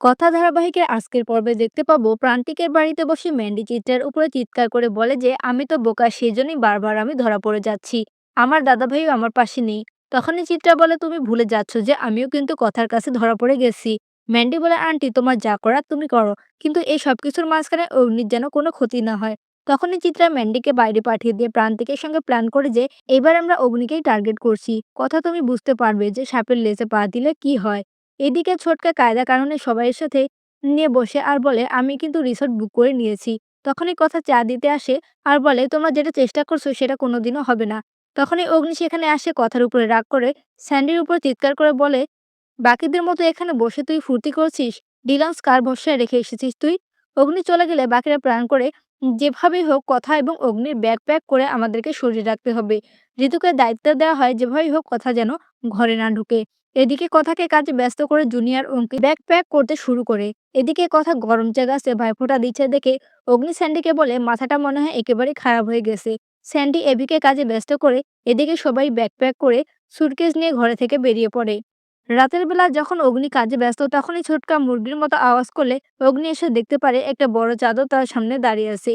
কথা ধারাবাহিকের আজকের পর্বে দেখতে পাবো, প্রান্তিকের বাড়িতে বসে ম্যান্ডি চিত্রার উপরে চিৎকার করে বলে যে, আমি তো বোকা সেই জন্যই বারবার আমি ধরা পড়ে যাচ্ছি। আমার দাদা ভাইও আমার পাশে নেই। তখনই চিত্রা বলে, তুমি ভুলে যাচ্ছ যে, আমিও কিন্তু কথার কাছে ধরা পড়ে গেছি। ম্যান্ডি বলে, আন্টি, তোমার যা করার তুমি করো। কিন্তু এই সবকিছুর মাঝখানে অগ্নির যেন কোনো ক্ষতি না হয়। তখনই চিত্রা ম্যান্ডিকে বাইরে পাঠিয়ে দিয়ে প্রান্তিকের সঙ্গে প্ল্যান করে যে, এবার আমরা অগ্নিকেই টার্গেট করছি। কথা তুমি বুঝতে পারবে যে, সাপের লেজে পা দিলে কি হয়? এদিকে ছোটকা কায়দা কারণে সবাইয়ের সাথে নিয়ে বসে আর বলে, আমি কিন্তু রিসোর্ট বুক করে নিয়েছি। তখনই কথা চা দিতে আসে আর বলে, তোমরা যেটা চেষ্টা করছ সেটা কোনোদিনও হবে না। তখনই অগ্নি সেখানে আসে কথার উপরে রাগ করে, স্যান্ডির উপর চিৎকার করে বলে, বাকিদের মতো এখানে বসে তুই ফুর্তি করছিস? ডিলান্স কার ভরসায় রেখে এসেছিস তুই? অগ্নি চলে গেলে বাকিরা প্রাণ করে, যেভাবেই হোক কথা এবং অগ্নির ব্যাগ প্যাক করে আমাদেরকে সরিয়ে রাখতে হবে। ঋতুকে দায়িত্ব দেওয়া হয়, যেভাবেই হোক কথা যেন ঘরে না ঢুকে। এদিকে কথাকে কাজে ব্যস্ত করে জুনিয়র অঙ্কে ব্যাগ প্যাক করতে শুরু করে। এদিকে কথা গরম জায়গা জায়গাছে ভাইফোঁটা দিচ্ছে দেখে অগ্নি স্যান্ডিকে বলে, মাথাটা মনে হয় একেবারে খারাপ হয়ে গেছে। স্যান্ডি এবিকে কাজে ব্যস্ত করে এদিকে সবাই ব্যাগ প্যাক করে সুটকেস নিয়ে ঘরে থেকে বেরিয়ে পড়ে। রাতের বেলা যখন অগ্নি কাজে ব্যস্ত, তখনই ছোটকা মুরগির মতো আওয়াজ করলে অগ্নি এসে দেখতে পারে একটা বড় চাদর তার সামনে দাঁড়িয়ে আছে।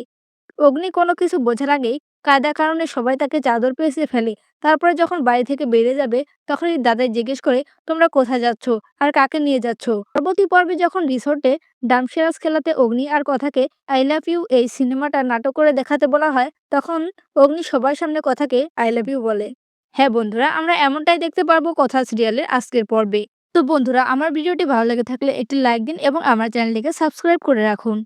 অগ্নি কোনো কিছু বোঝার আগেই কায়দার কারণে সবাই তাকে চাদর পেঁচিয়ে ফেলে। তারপরে যখন বাড়ি থেকে বেরিয়ে যাবে তখনই দাদাই জিজ্ঞেস করে, তোমরা কোথায় যাচ্ছ? আর কাকে নিয়ে যাচ্ছ? পরবর্তী পর্বে যখন রিসোর্টে ডামসেরাস খেলাতে অগ্নি আর কথাকে আই লাভ ইউ এই সিনেমাটা নাটক করে দেখাতে বলা হয়, তখন অগ্নি সবার সামনে কথাকে আই লাভ ইউ বলে। হ্যাঁ বন্ধুরা, আমরা এমনটাই দেখতে পারব কথা সিরিয়ালের আজকের পর্বে। তো বন্ধুরা, আমার ভিডিওটি ভালো লেগে থাকলে একটি লাইক দিন এবং আমার চ্যানেলটিকে সাবস্ক্রাইব করে রাখুন।